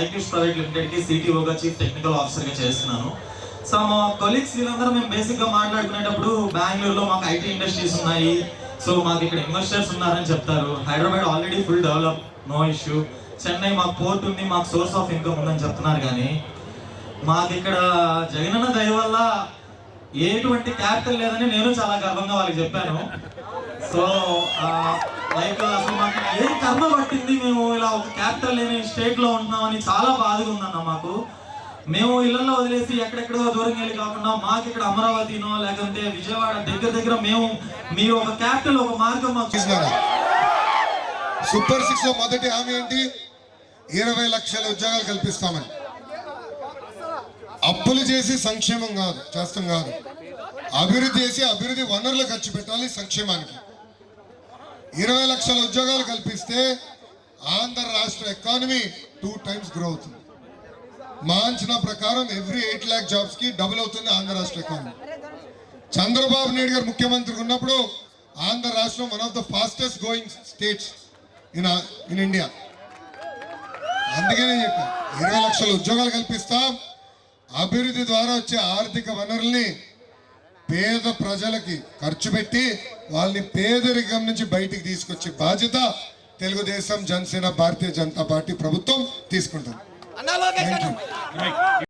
IQs private లిమిటెడ్కి సిటీఓగా chief technical ఆఫీసర్గా చేస్తున్నాను. సో మా కొలీగ్స్ వీళ్ళందరూ మేము బేసిక్గా మాట్లాడుకునేటప్పుడు బెంగళూరులో మాకు ఐటీ ఇండస్ట్రీస్ ఉన్నాయి. సో మాకు ఇక్కడ ఇన్వెస్టర్స్ ఉన్నారని చెప్తారు. Hyderabad already full develop no issue. Chennai మాకు పోర్ట్ ఉంది మాకు సోర్స్ ఆఫ్ ఇన్కమ్ ఉందని చెప్తున్నారు కానీ మాకు ఇక్కడ జగనన్న దయ వల్ల ఎటువంటి క్యాపిటల్ లేదని నేను చాలా గర్వంగా వాళ్ళకి చెప్పాను. సో లైక్ అసలు మాకు కర్మ పట్టింది. మేము ఇలా ఒక క్యాపిటల్ లేని స్టేట్లో ఉంటున్నామని చాలా బాధగా ఉందన్న మాకు. మేము ఇళ్ళలో వదిలేసి ఎక్కడెక్కడో దూరం వెళ్ళి కాకుండా మాకు ఇక్కడ అమరావతినో లేకుంటే విజయవాడ దగ్గర దగ్గర మేము మీ ఒక క్యాపిటల్ ఒక మార్గం మాకు సూపర్ సిక్స్లో మొదటి హామీ ఏంటి? ఇరవై లక్షల ఉద్యోగాలు కల్పిస్తామని. అప్పులు చేసి సంక్షేమం కాదు చేస్తాం కాదు. అభివృద్ధి చేసి అభివృద్ధి వనరులు ఖర్చు పెట్టాలి సంక్షేమానికి. ఇరవై లక్షల ఉద్యోగాలు కల్పిస్తే ఆంధ్ర రాష్ట్ర ఎకానమీ టూ టైమ్స్ గ్రో అవుతుంది. మా అంచనా ప్రకారం ఎవ్రీ ఎయిట్ ల్యాక్ జాబ్స్కి డబుల్ అవుతుంది ఆంధ్ర రాష్ట్ర ఎకానమీ చంద్రబాబు నాయుడు గారు ముఖ్యమంత్రి ఉన్నప్పుడు ఆంధ్ర రాష్ట్రం one of the fastest going states in in India అందుకే నేను చెప్పాను ఇరవై లక్షల ఉద్యోగాలు కల్పిస్తాం. అభివృద్ధి ద్వారా వచ్చే ఆర్థిక వనరుల్ని పేద ప్రజలకి ఖర్చు పెట్టి వాళ్ళని పేదరికం నుంచి బయటికి తీసుకొచ్చే బాధ్యత తెలుగుదేశం జనసేన భారతీయ జనతా పార్టీ ప్రభుత్వం తీసుకుంటుంది.